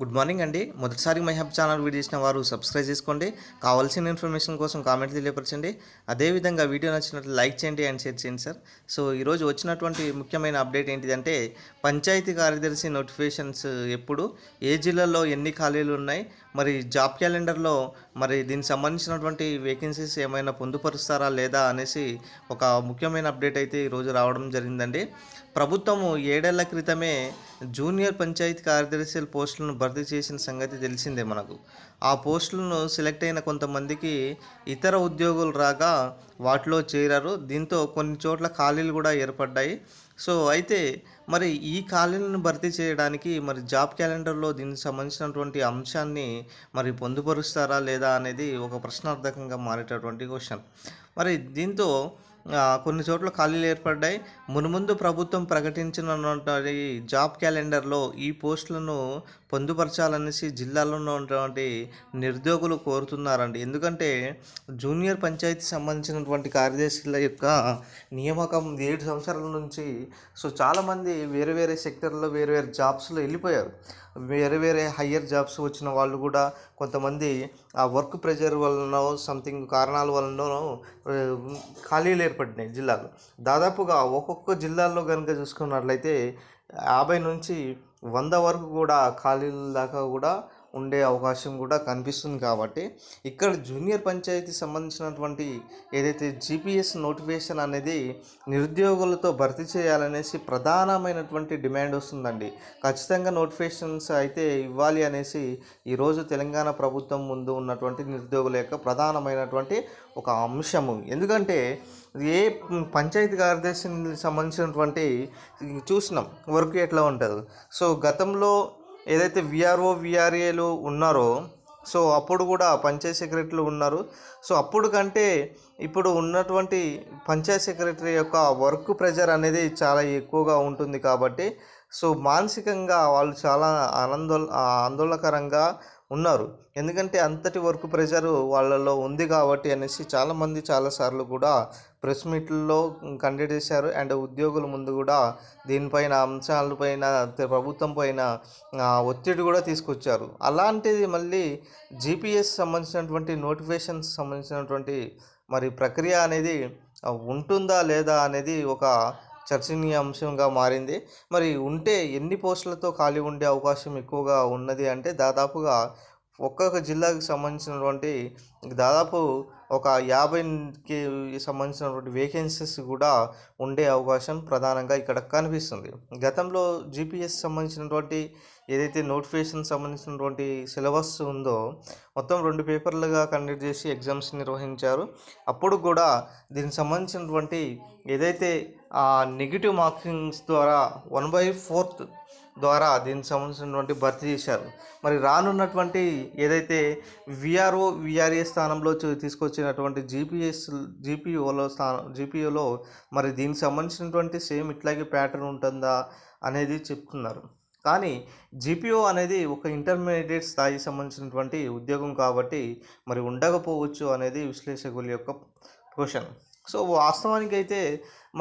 Good morning అండి. మొదటిసారి my hub channel video చేసిన వారు సబ్స్క్రైబ్ చేసుకోండి. కావాల్సిన ఇన్ఫర్మేషన్ కోసం కామెంట్ తెలియపరచండి. అదేవిధంగా వీడియో నచ్చినట్లు లైక్ చేయండి అండ్ షేర్ చేయండి సార్. సో ఈరోజు వచ్చినటువంటి ముఖ్యమైన అప్డేట్ ఏంటిదంటే పంచాయతీ కార్యదర్శి నోటిఫికేషన్స్ ఎప్పుడు? ఏ జిల్లాలో ఎన్ని ఖాళీలు ఉన్నాయి? మరి జాబ్ క్యాలెండర్లో మరి దీనికి సంబంధించినటువంటి వేకెన్సీస్ ఏమైనా పొందుపరుస్తారా లేదా అనేసి ఒక ముఖ్యమైన అప్డేట్ అయితే ఈరోజు రావడం జరిగిందండి. ప్రభుత్వము ఏడేళ్ళ క్రితమే జూనియర్ పంచాయతీ కార్యదర్శుల పోస్టులను భర్తీ చేసిన సంగతి తెలిసిందే మనకు. ఆ పోస్టులను సెలెక్ట్ అయిన కొంతమందికి ఇతర ఉద్యోగులు రాగా వాటిలో చేరారు. దీంతో కొన్ని చోట్ల ఖాళీలు కూడా ఏర్పడ్డాయి. సో అయితే మరి ఈ ఖాళీలను భర్తీ చేయడానికి మరి జాబ్ క్యాలెండర్లో దీనికి సంబంధించినటువంటి అంశాన్ని మరి పొందుపరుస్తారా లేదా అనేది ఒక ప్రశ్నార్థకంగా మారేటటువంటి క్వశ్చన్. మరి దీంతో కొన్ని చోట్ల ఖాళీలు ఏర్పడ్డాయి. మునుముందు ప్రభుత్వం ప్రకటించినటువంటి జాబ్ క్యాలెండర్లో ఈ పోస్టులను పొందుపరచాలనేసి జిల్లాలో ఉన్నటువంటి నిరుద్యోగులు కోరుతున్నారండి. ఎందుకంటే జూనియర్ పంచాయతీ సంబంధించినటువంటి కార్యదర్శుల యొక్క నియామకం ఏడు సంవత్సరాల నుంచి సో చాలామంది వేరే వేరే సెక్టర్లో వేరే వేరే జాబ్స్లో వెళ్ళిపోయారు. వేరే వేరే హయ్యర్ జాబ్స్ వచ్చిన వాళ్ళు కూడా కొంతమంది ఆ వర్క్ ప్రెషర్ వలన సంథింగ్ కారణాల వలనో ఖాళీలు ఏర్పడినాయి జిల్లాలో. దాదాపుగా ఒక్కొక్క జిల్లాలో కనుక చూసుకున్నట్లయితే యాభై నుంచి వంద వరకు కూడా ఖాళీల దాకా కూడా ఉండే అవకాశం కూడా కనిపిస్తుంది కాబట్టి ఇక్కడ జూనియర్ పంచాయతీ సంబంధించినటువంటి ఏదైతే జీపీఎస్ నోటిఫికేషన్ అనేది నిరుద్యోగులతో భర్తీ చేయాలనేసి ప్రధానమైనటువంటి డిమాండ్ వస్తుందండి. ఖచ్చితంగా నోటిఫికేషన్స్ అయితే ఇవ్వాలి అనేసి ఈరోజు తెలంగాణ ప్రభుత్వం ముందు ఉన్నటువంటి నిరుద్యోగుల యొక్క ప్రధానమైనటువంటి ఒక అంశము. ఎందుకంటే ఏ పంచాయతీ కార్యదర్శికి సంబంధించినటువంటి చూసినాం వర్క్ ఎట్లా ఉంటుంది? సో గతంలో ఏదైతే విఆర్ఓ విఆర్ఏలు ఉన్నారో సో అప్పుడు కూడా పంచాయత్ సెక్రటరీలు ఉన్నారు. సో అప్పుడు కంటే ఇప్పుడు ఉన్నటువంటి పంచాయత్ సెక్రటరీ యొక్క వర్క్ ప్రెజర్ అనేది చాలా ఎక్కువగా ఉంటుంది కాబట్టి సో మానసికంగా వాళ్ళు చాలా ఆనందో ఆందోళనకరంగా ఉన్నారు. ఎందుకంటే అంతటి వర్క్ ప్రెషర్ వాళ్ళలో ఉంది కాబట్టి అనేసి చాలామంది చాలాసార్లు కూడా ప్రెస్ మీట్లలో కండక్ట్ చేశారు. అండ్ ఉద్యోగుల ముందు కూడా దీనిపైన అంశాలపైన ప్రభుత్వం పైన ఒత్తిడి కూడా తీసుకొచ్చారు. అలాంటిది మళ్ళీ జీపీఎస్ సంబంధించినటువంటి నోటిఫికేషన్స్ సంబంధించినటువంటి మరి ప్రక్రియ అనేది ఉంటుందా లేదా అనేది ఒక చర్చనీయాంశంగా మారింది. మరి ఉంటే ఎన్ని పోస్టులతో ఖాళీ ఉండే అవకాశం ఎక్కువగా ఉన్నది అంటే దాదాపుగా ఒక్కొక్క జిల్లాకు సంబంధించినటువంటి దాదాపు ఒక యాభైకి సంబంధించినటువంటి వేకెన్సీస్ కూడా ఉండే అవకాశం ప్రధానంగా ఇక్కడ కనిపిస్తుంది. గతంలో జీపీఎస్ సంబంధించినటువంటి ఏదైతే నోటిఫికేషన్ సంబంధించినటువంటి సిలబస్ ఉందో మొత్తం రెండు పేపర్లుగా కండక్ట్ చేసి ఎగ్జామ్స్ నిర్వహించారు. అప్పుడు కూడా దీనికి సంబంధించినటువంటి ఏదైతే నెగిటివ్ మార్కింగ్స్ ద్వారా వన్ బై ఫోర్త్ ద్వారా దీనికి సంబంధించినటువంటి భర్తీ చేశారు. మరి రానున్నటువంటి ఏదైతే విఆర్ఓ విఆర్ఏ స్థానంలో చూ- వచ్చినటువంటి జీపీఎస్ జీపీఓలో స్థానం జీపీఓలో మరి దీనికి సంబంధించినటువంటి సేమ్ ఇట్లాగే ప్యాటర్న్ ఉంటుందా అనేది చెప్తున్నారు. కానీ జీపీఓ అనేది ఒక ఇంటర్మీడియట్ స్థాయికి సంబంధించినటువంటి ఉద్యోగం కాబట్టి మరి ఉండకపోవచ్చు అనేది విశ్లేషకుల యొక్క క్వశ్చన్. సో వాస్తవానికి అయితే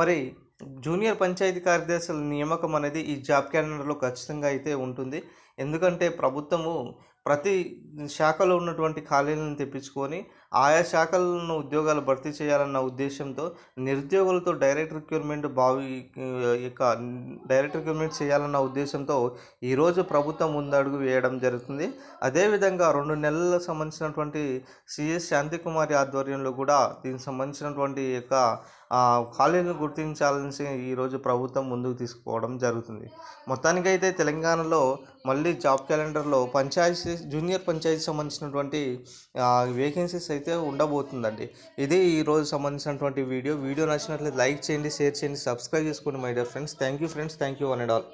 మరి జూనియర్ పంచాయతీ కార్యదర్శుల నియామకం అనేది ఈ జాబ్ క్యాలెండర్లో ఖచ్చితంగా అయితే ఉంటుంది. ఎందుకంటే ప్రభుత్వము ప్రతి శాఖలో ఉన్నటువంటి ఖాళీలను తెప్పించుకొని ఆయా శాఖలను ఉద్యోగాలు భర్తీ చేయాలన్న ఉద్దేశంతో నిరుద్యోగులతో డైరెక్ట్ రిక్రూట్మెంట్ భావి యొక్క డైరెక్ట్ రిక్రూట్మెంట్ చేయాలన్న ఉద్దేశంతో ఈరోజు ప్రభుత్వం ముందడుగు వేయడం జరుగుతుంది. అదేవిధంగా రెండు నెలలకు సంబంధించినటువంటి సిఎస్ శాంతికుమారి ఆధ్వర్యంలో కూడా దీనికి సంబంధించినటువంటి యొక్క ఖాళీలను గుర్తించాలని ఈరోజు ప్రభుత్వం ముందుకు తీసుకోవడం జరుగుతుంది. మొత్తానికైతే తెలంగాణలో మళ్ళీ జాబ్ క్యాలెండర్లో పంచాయతీ జూనియర్ పంచాయతీ సంబంధించినటువంటి వేకెన్సీస్ అయితే అయితే ఉండబోతుందండి. ఇది ఈరోజు సంబంధించినటువంటి వీడియో. వీడియో నచ్చినట్లయితే లైక్ చేయండి షేర్ చేయండి సబ్స్క్రైబ్ చేసుకోండి my dear friends. Thank you friends. Thank you one and all.